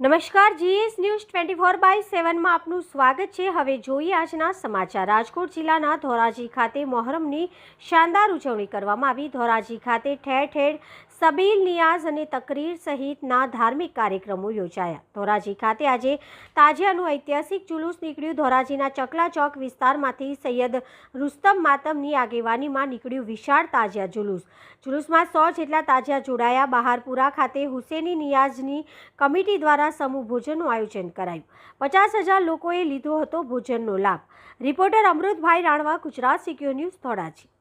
નમસ્કાર GS news twenty four by સેવનમાં આપનું સ્વાગત છે. હવે જોઈએ આજના સમાચાર. રાજકોટ જિલ્લાના ધોરાજી ખાતે મોહરમની શાનદાર ઉજવણી કરવામાં આવી. ધોરાજી ખાતે ઠેર ઠેર સબીલ નિયાઝ અને તકરીર સહિતના ધાર્મિક કાર્યક્રમો યોજાયા. ધોરાજી ખાતે આજે તાજિયાનું ઐતિહાસિક જુલુસ નીકળ્યું. ધોરાજીના ચકલા ચોક વિસ્તારમાંથી સૈયદ રુસ્તમ માતમની આગેવાનીમાં નીકળ્યું વિશાળ તાજિયા જુલુસ. જુલુસમાં સો જેટલા તાજિયા જોડાયા. બહારપુરા ખાતે હુસેની નિયાઝની કમિટી દ્વારા સમૂહ ભોજનનું આયોજન કરાયું. પચાસ હજાર લોકોએ લીધો હતો ભોજનનો લાભ. Reporter Amrutbhai Ranva, Gujarat secure news, Dhoraji.